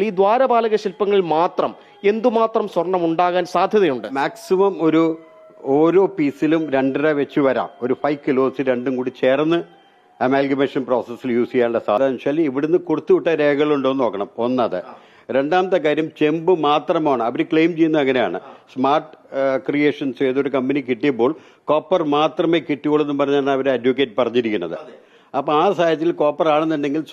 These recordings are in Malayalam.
ഈ ദ്വാരപാലക ശില്പങ്ങളിൽ മാത്രം എന്തുമാത്രം സ്വർണം ഉണ്ടാകാൻ സാധ്യതയുണ്ട്? മാക്സിമം ഒരു ഓരോ പീസിലും രണ്ടര വെച്ച് വരാം. ഒരു ഫൈവ് കിലോസ് രണ്ടും കൂടി ചേർന്ന് അമാൽഗമേഷൻ പ്രോസസ്സിൽ യൂസ് ചെയ്യാനുള്ള സാധ്യത. വെച്ചാൽ ഇവിടുന്ന് കൊടുത്തുവിട്ട രേഖകളുണ്ടോ എന്ന് നോക്കണം. ഒന്നത്. രണ്ടാമത്തെ കാര്യം ചെമ്പ് മാത്രമാണ്. അവർ ക്ലെയിം ചെയ്യുന്നത് അങ്ങനെയാണ്. സ്മാർട്ട് ക്രിയേഷൻസ് ഏതൊരു കമ്പനി കിട്ടിയപ്പോൾ കോപ്പർ മാത്രമേ കിട്ടിയുള്ളൂ എന്ന് പറഞ്ഞാണ് അവർ അഡ്വക്കേറ്റ് പറഞ്ഞിരിക്കുന്നത്. അപ്പൊ ആ സാഹചര്യത്തിൽ കോപ്പർ ആണെന്നുണ്ടെങ്കിൽ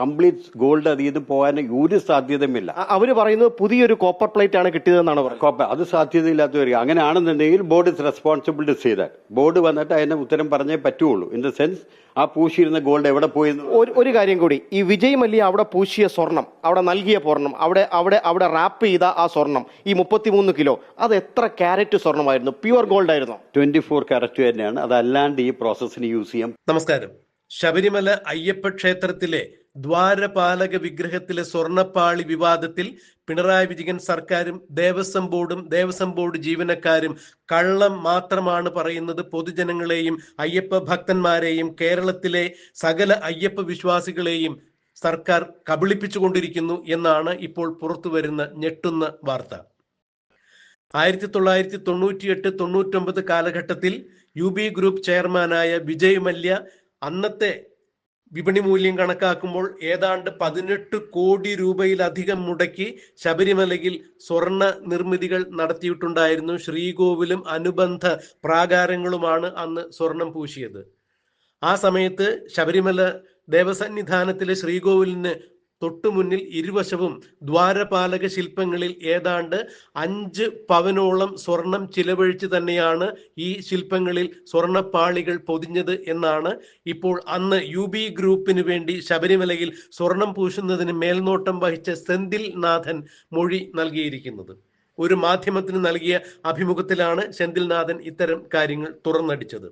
കംപ്ലീറ്റ് ഗോൾഡ് അതിൽ നിന്ന് പോകാൻ ഒരു സാധ്യതയുമില്ല. അവർ അവർ പറയുന്നത് പുതിയൊരു കോപ്പർ പ്ലേറ്റ് ആണ് കിട്ടിയതെന്നാണ് പറയുന്നത്. കോപ്പർ അത് സാധ്യതയില്ലാത്ത വരിക. അങ്ങനെയാണെന്നുണ്ടെങ്കിൽ board is responsible to see that board വന്നിട്ട് അതിന്റെ ഉത്തരം പറഞ്ഞേ പറ്റുള്ളൂ. ഇൻ ദ സെൻസ് ആ പൂശിയിരുന്ന ഗോൾഡ് എവിടെ പോയി ഒരു ഒരു കാര്യം കൂടി. ഈ വിജയ് മല്യ അവിടെ പൂശിയ സ്വർണം അവിടെ നൽകിയ സ്വർണം അവിടെ അവിടെ അവിടെ റാപ്പ് ചെയ്ത ആ സ്വർണം ഈ മുപ്പത്തിമൂന്ന് കിലോ അത് എത്ര ക്യാരറ്റ് സ്വർണമായിരുന്നു? പ്യുവർ ഗോൾഡ് ആയിരുന്നു? ട്വന്റി ഫോർ ക്യാരറ്റ് തന്നെയാണ്. അതല്ലാണ്ട് ഈ പ്രോസസ്സിന് യൂസ് ചെയ്യാം നമസ്കാരം. ശബരിമല അയ്യപ്പ ക്ഷേത്രത്തിലെ ദ്വാരപാലക വിഗ്രഹത്തിലെ സ്വർണപ്പാളി വിവാദത്തിൽ പിണറായി വിജയൻ സർക്കാരും ദേവസ്വം ബോർഡും ദേവസ്വം ബോർഡ് ജീവനക്കാരും കള്ളം മാത്രമാണ് പറയുന്നത്. പൊതുജനങ്ങളെയും അയ്യപ്പ ഭക്തന്മാരെയും കേരളത്തിലെ സകല അയ്യപ്പ വിശ്വാസികളെയും സർക്കാർ കബളിപ്പിച്ചുകൊണ്ടിരിക്കുന്നു എന്നാണ് ഇപ്പോൾ പുറത്തു വരുന്ന ഞെട്ടുന്ന വാർത്ത. ആയിരത്തി തൊള്ളായിരത്തി തൊണ്ണൂറ്റിയെട്ട് തൊണ്ണൂറ്റൊമ്പത് കാലഘട്ടത്തിൽ യു ബി ഗ്രൂപ്പ് ചെയർമാനായ വിജയ് മല്യ അന്നത്തെ വിപണി മൂല്യം കണക്കാക്കുമ്പോൾ ഏതാണ്ട് പതിനെട്ട് കോടി രൂപയിലധികം മുടക്കി ശബരിമലയിൽ സ്വർണ നിർമ്മിതികൾ നടത്തിയിട്ടുണ്ടായിരുന്നു. ശ്രീകോവിലും അനുബന്ധ പ്രാകാരങ്ങളുമാണ് അന്ന് സ്വർണം പൂശിയത്. ആ സമയത്ത് ശബരിമല ദേവസന്നിധാനത്തിലെ ശ്രീകോവിലിന് തൊട്ടു മുന്നിൽ ഇരുവശവും ദ്വാരപാലക ശില്പങ്ങളിൽ ഏതാണ്ട് അഞ്ച് പവനോളം സ്വർണം ചിലവഴിച്ച് തന്നെയാണ് ഈ ശില്പങ്ങളിൽ സ്വർണപ്പാളികൾ പൊതിഞ്ഞത് എന്നാണ് ഇപ്പോൾ അന്ന് യു ബി ഗ്രൂപ്പിന് വേണ്ടി ശബരിമലയിൽ സ്വർണം പൂശുന്നതിന് മേൽനോട്ടം വഹിച്ച സെന്തിൽ നാഥൻ മൊഴി നൽകിയിരിക്കുന്നത്. ഒരു മാധ്യമത്തിന് നൽകിയ അഭിമുഖത്തിലാണ് സെന്തിൽനാഥൻ ഇത്തരം കാര്യങ്ങൾ തുറന്നടിച്ചത്.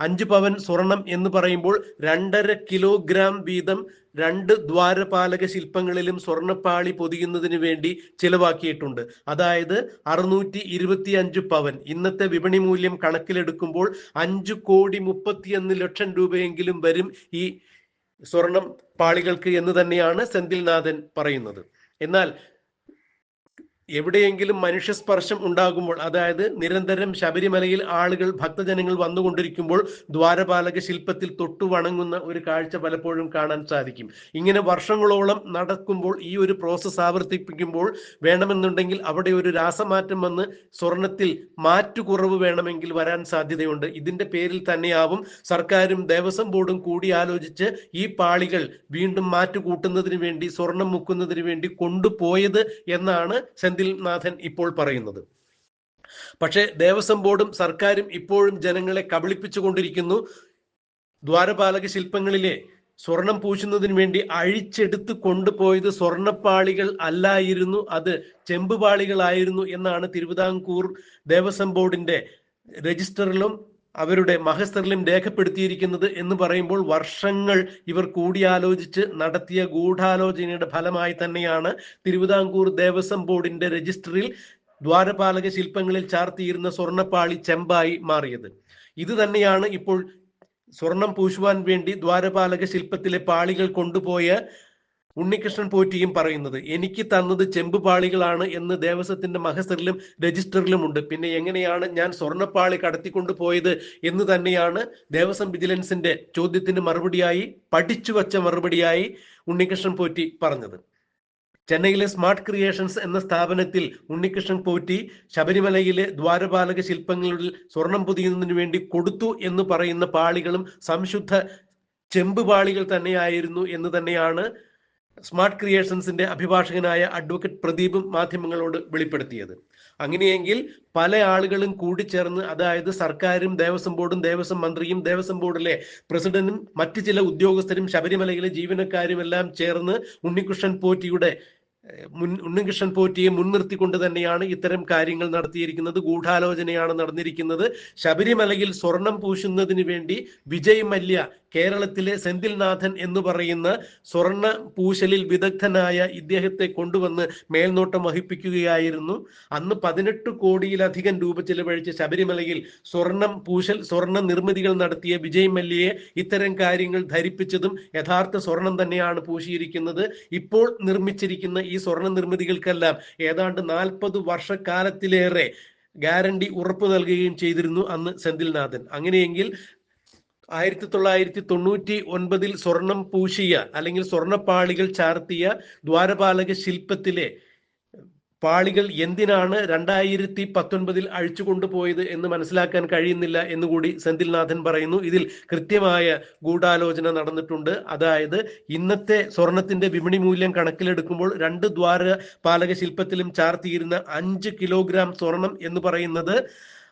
അഞ്ച് പവൻ സ്വർണം എന്ന് പറയുമ്പോൾ രണ്ടര കിലോഗ്രാം വീതം രണ്ട് ദ്വാരപാലക ശില്പങ്ങളിലും സ്വർണപ്പാളി പൊതിയുന്നതിന് വേണ്ടി ചിലവാക്കിയിട്ടുണ്ട്. അതായത് അറുന്നൂറ്റി ഇരുപത്തി അഞ്ച് പവൻ. ഇന്നത്തെ വിപണി മൂല്യം കണക്കിലെടുക്കുമ്പോൾ അഞ്ചു കോടി മുപ്പത്തിയൊന്ന് ലക്ഷം രൂപയെങ്കിലും വരും ഈ സ്വർണം പാളികൾക്ക് എന്ന് തന്നെയാണ് സെന്തിൽനാഥൻ പറയുന്നത്. എന്നാൽ എവിടെയെങ്കിലും മനുഷ്യസ്പർശം ഉണ്ടാകുമ്പോൾ അതായത് നിരന്തരം ശബരിമലയിൽ ആളുകൾ ഭക്തജനങ്ങൾ വന്നുകൊണ്ടിരിക്കുമ്പോൾ ദ്വാരപാലക ശില്പത്തിൽ തൊട്ടു വണങ്ങുന്ന ഒരു കാഴ്ച പലപ്പോഴും കാണാൻ സാധിക്കും. ഇങ്ങനെ വർഷങ്ങളോളം നടക്കുമ്പോൾ ഈ ഒരു പ്രോസസ്സ് ആവർത്തിപ്പിക്കുമ്പോൾ വേണമെന്നുണ്ടെങ്കിൽ അവിടെ ഒരു രാസമാറ്റം വന്ന് സ്വർണത്തിൽ മാറ്റുകുറവ് വേണമെങ്കിൽ വരാൻ സാധ്യതയുണ്ട്. ഇതിന്റെ പേരിൽ തന്നെയാവും സർക്കാരും ദേവസ്വം ബോർഡും കൂടി ആലോചിച്ച് ഈ പാളികൾ വീണ്ടും മാറ്റുകൂട്ടുന്നതിന് വേണ്ടി സ്വർണം മുക്കുന്നതിന് വേണ്ടി കൊണ്ടുപോയത് എന്നാണ് സെന്തിൽനാഥൻ ഇപ്പോൾ പറയുന്നത്. പക്ഷേ ദേവസ്വം ബോർഡും സർക്കാരും ഇപ്പോഴും ജനങ്ങളെ കബളിപ്പിച്ചുകൊണ്ടിരിക്കുന്നു. ദ്വാരപാലക ശില്പങ്ങളിലെ സ്വർണം പൂശുന്നതിന് വേണ്ടി അഴിച്ചെടുത്ത് കൊണ്ടുപോയത് സ്വർണപ്പാളികൾ അല്ലായിരുന്നു അത് ചെമ്പുപാളികളായിരുന്നു എന്നാണ് തിരുവിതാംകൂർ ദേവസ്വം ബോർഡിന്റെ രജിസ്റ്ററിലും അവരുടെ മഹസ്തറിലും രേഖപ്പെടുത്തിയിരിക്കുന്നത് എന്ന് പറയുമ്പോൾ വർഷങ്ങൾ ഇവർ കൂടിയാലോചിച്ച് നടത്തിയ ഗൂഢാലോചനയുടെ ഫലമായി തന്നെയാണ് തിരുവിതാംകൂർ ദേവസ്വം ബോർഡിന്റെ രജിസ്റ്ററിൽ ദ്വാരപാലക ശില്പങ്ങളിൽ ചാർത്തിയിരുന്ന സ്വർണപ്പാളി ചെമ്പായി മാറിയത്. ഇത് തന്നെയാണ് ഇപ്പോൾ സ്വർണം പൂശുവാൻ വേണ്ടി ദ്വാരപാലക ശില്പത്തിലെ പാളികൾ കൊണ്ടുപോയ ഉണ്ണികൃഷ്ണൻ പോറ്റിയും പറയുന്നത് എനിക്ക് തന്നത് ചെമ്പുപാളികളാണ് എന്ന് ദേവസ്വത്തിന്റെ മഹസറിലും രജിസ്റ്ററിലും ഉണ്ട്. പിന്നെ എങ്ങനെയാണ് ഞാൻ സ്വർണപ്പാളി കടത്തിക്കൊണ്ടു പോയത് എന്ന് തന്നെയാണ് ദേവസ്വം വിജിലൻസിന്റെ ചോദ്യത്തിന് മറുപടിയായി പഠിച്ചു വച്ച മറുപടിയായി ഉണ്ണികൃഷ്ണൻ പോറ്റി പറഞ്ഞത്. ചെന്നൈയിലെ സ്മാർട്ട് ക്രിയേഷൻസ് എന്ന സ്ഥാപനത്തിൽ ഉണ്ണികൃഷ്ണൻ പോറ്റി ശബരിമലയിലെ ദ്വാരപാലക ശില്പങ്ങളിൽ സ്വർണം പൊതിയുന്നതിന് വേണ്ടി കൊടുത്തു എന്ന് പറയുന്ന പാളികളും സംശുദ്ധ ചെമ്പ് പാളികൾ തന്നെയായിരുന്നു എന്ന് തന്നെയാണ് സ്മാർട്ട് ക്രിയേഷൻസിന്റെ അഭിഭാഷകനായ അഡ്വക്കേറ്റ് പ്രദീപും മാധ്യമങ്ങളോട് വെളിപ്പെടുത്തിയത്. അങ്ങനെയെങ്കിൽ പല ആളുകളും കൂടിച്ചേർന്ന് അതായത് സർക്കാരും ദേവസ്വം ബോർഡും ദേവസ്വം മന്ത്രിയും ദേവസ്വം ബോർഡിലെ പ്രസിഡന്റും മറ്റു ചില ഉദ്യോഗസ്ഥരും ശബരിമലയിലെ ജീവനക്കാരും എല്ലാം ചേർന്ന് ഉണ്ണികൃഷ്ണൻ പോറ്റിയുടെ മുൻ ഉണ്ണികൃഷ്ണൻ പോറ്റിയെ മുൻനിർത്തിക്കൊണ്ട് തന്നെയാണ് ഇത്തരം കാര്യങ്ങൾ നടത്തിയിരിക്കുന്നത് ഗൂഢാലോചനയാണ് നടന്നിരിക്കുന്നത്. ശബരിമലയിൽ സ്വർണം പൂശുന്നതിന് വേണ്ടി വിജയ് മല്യ കേരളത്തിലെ സെന്തിൽനാഥൻ എന്ന് പറയുന്ന സ്വർണ പൂശലിൽ വിദഗ്ധനായ ഇദ്ദേഹത്തെ കൊണ്ടുവന്ന് മേൽനോട്ടം വഹിപ്പിക്കുകയായിരുന്നു. അന്ന് പതിനെട്ട് കോടിയിലധികം രൂപ ചെലവഴിച്ച് ശബരിമലയിൽ സ്വർണം പൂശൽ സ്വർണ നിർമ്മിതികൾ നടത്തിയ വിജയ് മല്യയെ ഇത്തരം കാര്യങ്ങൾ ധരിപ്പിച്ചതും യഥാർത്ഥ സ്വർണം തന്നെയാണ് പൂശിയിരിക്കുന്നത്. ഇപ്പോൾ നിർമ്മിച്ചിരിക്കുന്ന ഈ സ്വർണ നിർമ്മിതികൾക്കെല്ലാം ഏതാണ്ട് നാൽപ്പത് വർഷക്കാലത്തിലേറെ ഗ്യാരണ്ടി ഉറപ്പ് നൽകുകയും ചെയ്തിരുന്നു അന്ന് സെന്തിൽനാഥൻ. അങ്ങനെയെങ്കിൽ ആയിരത്തി തൊള്ളായിരത്തി തൊണ്ണൂറ്റി ഒൻപതിൽ സ്വർണം പൂശിയ അല്ലെങ്കിൽ സ്വർണപ്പാളികൾ ചാർത്തിയ ദ്വാരപാലക ശില്പത്തിലെ പാളികൾ എന്തിനാണ് രണ്ടായിരത്തി പത്തൊൻപതിൽ അഴിച്ചു കൊണ്ടുപോയത് എന്ന് മനസ്സിലാക്കാൻ കഴിയുന്നില്ല എന്നുകൂടി സെന്തിൽനാഥൻ പറയുന്നു. ഇതിൽ കൃത്യമായ ഗൂഢാലോചന നടന്നിട്ടുണ്ട്. അതായത് ഇന്നത്തെ സ്വർണത്തിന്റെ വിപണി മൂല്യം കണക്കിലെടുക്കുമ്പോൾ രണ്ട് ദ്വാര പാലക ശില്പത്തിലും ചാർത്തിയിരുന്ന അഞ്ച് കിലോഗ്രാം സ്വർണം എന്ന് പറയുന്നത്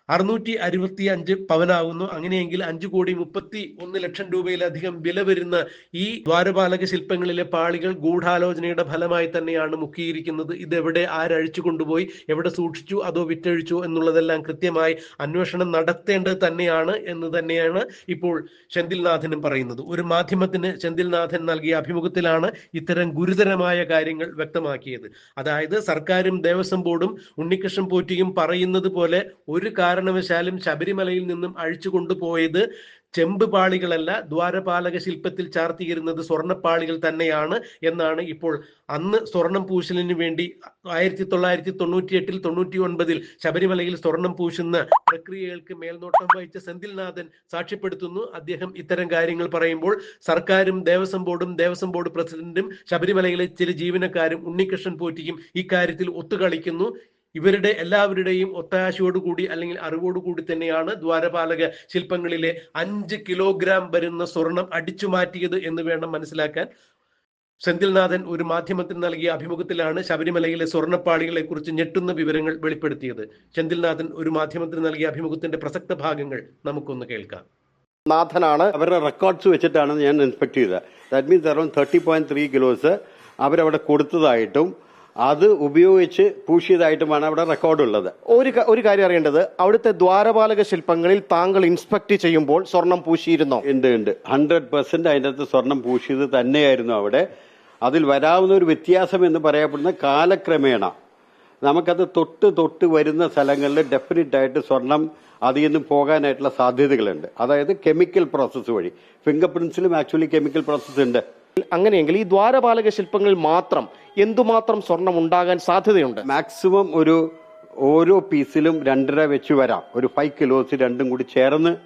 അറുന്നൂറ്റി അറുപത്തി അഞ്ച് പവനാകുന്നു അങ്ങനെയെങ്കിൽ അഞ്ചു കോടി മുപ്പത്തി ഒന്ന് ലക്ഷം രൂപയിലധികം വില വരുന്ന ഈ ദ്വാരപാലക ശില്പങ്ങളിലെ പാളികൾ ഗൂഢാലോചനയുടെ ഫലമായി തന്നെയാണ് മുക്കിയിരിക്കുന്നത്. ഇതെവിടെ ആരഴിച്ചു കൊണ്ടുപോയി എവിടെ സൂക്ഷിച്ചു അതോ വിറ്റഴിച്ചു എന്നുള്ളതെല്ലാം കൃത്യമായി അന്വേഷണം നടത്തേണ്ടത് തന്നെയാണ് എന്ന് തന്നെയാണ് ഇപ്പോൾ ചെന്തിൽനാഥനും പറയുന്നത്. ഒരു മാധ്യമത്തിന് ചെന്തിൽനാഥൻ നൽകിയ അഭിമുഖത്തിലാണ് ഇത്തരം ഗുരുതരമായ കാര്യങ്ങൾ വ്യക്തമാക്കിയത്. അതായത് സർക്കാരും ദേവസ്വം ബോർഡും ഉണ്ണികൃഷ്ണൻ പോറ്റിയും പറയുന്നത് പോലെ ഒരു കാരണവശാലും ശബരിമലയിൽ നിന്നും അഴിച്ചു കൊണ്ടുപോയത് ചെമ്പ് പാളികളല്ല ദ്വാരപാലക ശില്പത്തിൽ ചാർത്തിയിരുന്നത് സ്വർണപ്പാളികൾ തന്നെയാണ് എന്നാണ് ഇപ്പോൾ അന്ന് സ്വർണം പൂശലിന് വേണ്ടി ആയിരത്തി തൊള്ളായിരത്തി തൊണ്ണൂറ്റി എട്ടിൽ തൊണ്ണൂറ്റി ഒൻപതിൽ ശബരിമലയിൽ സ്വർണം പൂശുന്ന പ്രക്രിയകൾക്ക് മേൽനോട്ടം വഹിച്ച സെന്തിൽനാഥൻ സാക്ഷ്യപ്പെടുത്തുന്നു. അദ്ദേഹം ഇത്തരം കാര്യങ്ങൾ പറയുമ്പോൾ സർക്കാരും ദേവസ്വം ബോർഡും ദേവസ്വം ബോർഡ് പ്രസിഡന്റും ശബരിമലയിലെ ചില ജീവനക്കാരും ഉണ്ണികൃഷ്ണൻ പോറ്റിയും ഇക്കാര്യത്തിൽ ഒത്തുകളിക്കുന്നു. ഇവരുടെ എല്ലാവരുടെയും ഒത്താശയോട് കൂടി അല്ലെങ്കിൽ അറിവോട് കൂടി തന്നെയാണ് ദ്വാരപാലക ശില്പങ്ങളിലെ അഞ്ച് കിലോഗ്രാം വരുന്ന സ്വർണം അടിച്ചു മാറ്റിയത് എന്ന് വേണം മനസ്സിലാക്കാൻ. സെന്തിൽനാഥൻ ഒരു മാധ്യമത്തിന് നൽകിയ അഭിമുഖത്തിലാണ് ശബരിമലയിലെ സ്വർണപ്പാളികളെ കുറിച്ച് ഞെട്ടുന്ന വിവരങ്ങൾ വെളിപ്പെടുത്തിയത്. സെന്തിൽനാഥൻ ഒരു മാധ്യമത്തിന് നൽകിയ അഭിമുഖത്തിന്റെ പ്രസക്ത ഭാഗങ്ങൾ നമുക്കൊന്ന് കേൾക്കാം. നാഥനാണ് അവരുടെ റെക്കോർഡ്സ് വെച്ചിട്ടാണ് ഞാൻ ഇൻസ്പെക്ട് ചെയ്തത്. That means around thirty point three kilos അവരവിടെ കൊടുത്തതായിട്ടും അത് ഉപയോഗിച്ച് പൂശിയതായിട്ടുമാണ് അവിടെ റെക്കോർഡുള്ളത്. ഒരു ഒരു കാര്യം അറിയേണ്ടത് അവിടുത്തെ ദ്വാരപാലക ശില്പങ്ങളിൽ താങ്കൾ ഇൻസ്പെക്ട് ചെയ്യുമ്പോൾ സ്വർണം പൂശിയിരുന്നോ? ഉണ്ട് ഉണ്ട്. ഹൺഡ്രഡ് പെർസെന്റ് അതിന്റെ അകത്ത് സ്വർണം പൂശിയത് തന്നെയായിരുന്നു അവിടെ. അതിൽ വരാവുന്ന ഒരു വ്യത്യാസം എന്ന് പറയപ്പെടുന്ന കാലക്രമേണ നമുക്കത് തൊട്ട് തൊട്ട് വരുന്ന സ്ഥലങ്ങളിൽ ഡെഫിനറ്റ് ആയിട്ട് സ്വർണം അതിൽ നിന്ന് പോകാനായിട്ടുള്ള സാധ്യതകളുണ്ട്. അതായത് കെമിക്കൽ പ്രോസസ്സ് വഴി. ഫിംഗർ പ്രിന്റ്സിലും ആക്ച്വലി കെമിക്കൽ പ്രോസസ്സ് ഉണ്ട്. അങ്ങനെയെങ്കിൽ ഈ ദ്വാരപാലക ശില്പങ്ങളിൽ മാത്രം എന്തുമാത്രം സ്വർണം ഉണ്ടാകാൻ സാധ്യതയുണ്ട്? മാക്സിമം ഒരു ഓരോ പീസിലും രണ്ടര വെച്ച് വരാം. ഒരു ഫൈവ് കിലോസ് രണ്ടും കൂടി ചേർന്ന്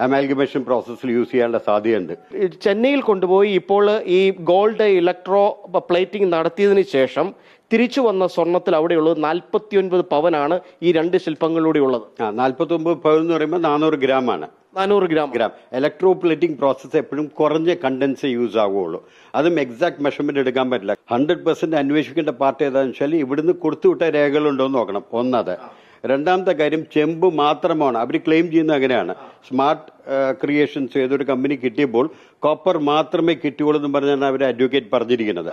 അമാൽഗമേഷൻ പ്രോസസ്സിൽ യൂസ് ചെയ്യാനുള്ള സാധ്യതയുണ്ട്. ചെന്നൈയിൽ കൊണ്ടുപോയി ഇപ്പോൾ ഈ ഗോൾഡ് ഇലക്ട്രോ പ്ലേറ്റിംഗ് നടത്തിയതിന് ശേഷം തിരിച്ചു വന്ന സ്വർണത്തിൽ അവിടെയുള്ളത് നാൽപ്പത്തി ഒൻപത് പവനാണ് ഈ രണ്ട് ശില്പങ്ങളിലൂടെ ഉള്ളത്. ആ നാൽപ്പത്തി ഒമ്പത് പവൻ എന്ന് പറയുമ്പോൾ നാനൂറ് ഗ്രാം ആണ്. നാനൂറ് ഗ്രാം. ഗ്രാം. ഇലക്ട്രോപ്ലേറ്റിംഗ് പ്രോസസ്സ് എപ്പോഴും കുറഞ്ഞ കണ്ടൻസ് യൂസ് ആവുകയുള്ളൂ. അതും എക്സാക്ട് മെഷർമെന്റ് എടുക്കാൻ പറ്റില്ല. ഹൺഡ്രഡ് പെർസെന്റ് അന്വേഷിക്കേണ്ട പാർട്ട് ഏതാണെന്ന് വെച്ചാൽ ഇവിടുന്ന് കൊടുത്തുവിട്ട രേഖകളുണ്ടോ എന്ന് നോക്കണം. ഒന്നത്. രണ്ടാമത്തെ കാര്യം ചെമ്പ് മാത്രമാണ്. അവർ ക്ലെയിം ചെയ്യുന്നത് അങ്ങനെയാണ്. സ്മാർട്ട് ക്രിയേഷൻസ് ഏതൊരു കമ്പനി കിട്ടിയപ്പോൾ കോപ്പർ മാത്രമേ കിട്ടിയുള്ളൂ എന്ന് പറഞ്ഞാണ് അവർ അഡ്വക്കേറ്റ് പറഞ്ഞിരിക്കുന്നത്.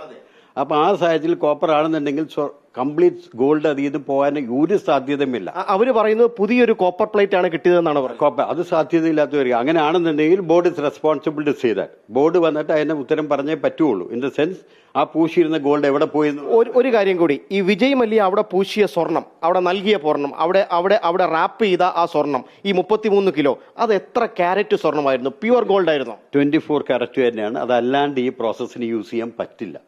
അപ്പോൾ ആ സാഹചര്യത്തിൽ കോപ്പർ ആണെന്നുണ്ടെങ്കിൽ കംപ്ലീറ്റ് ഗോൾഡ് അതീത് പോകാൻ ഒരു സാധ്യതയുമില്ല. അവർ അവർ പറയുന്നത് പുതിയൊരു കോപ്പർ പ്ലേറ്റ് ആണ് കിട്ടിയതെന്നാണ് പറയുന്നത്. കോപ്പർ അത് സാധ്യതയില്ലാത്ത വരിക അങ്ങനെയാണെന്നുണ്ടെങ്കിൽ board is responsible to say that board വന്നിട്ട് അതിന് ഉത്തരം പറഞ്ഞേ പറ്റുള്ളൂ. ഇൻ ദ സെൻസ് ആ പൂശിയിരുന്ന ഗോൾഡ് എവിടെ പോയി ഒരു ഒരു കാര്യം കൂടി. ഈ വിജയ് മല്യ അവിടെ പൂശിയ സ്വർണം അവിടെ നൽകിയ സ്വർണം അവിടെ അവിടെ അവിടെ റാപ്പ് ചെയ്ത ആ സ്വർണം ഈ മുപ്പത്തിമൂന്ന് കിലോ അത് എത്ര ക്യാരറ്റ് സ്വർണമായിരുന്നു? പ്യുവർ ഗോൾഡ് ആയിരുന്നു? ട്വന്റി ഫോർ ക്യാരറ്റ് തന്നെയാണ്. അതല്ലാണ്ട് ഈ പ്രോസസ്സിന് യൂസ് ചെയ്യാൻ പറ്റില്ല.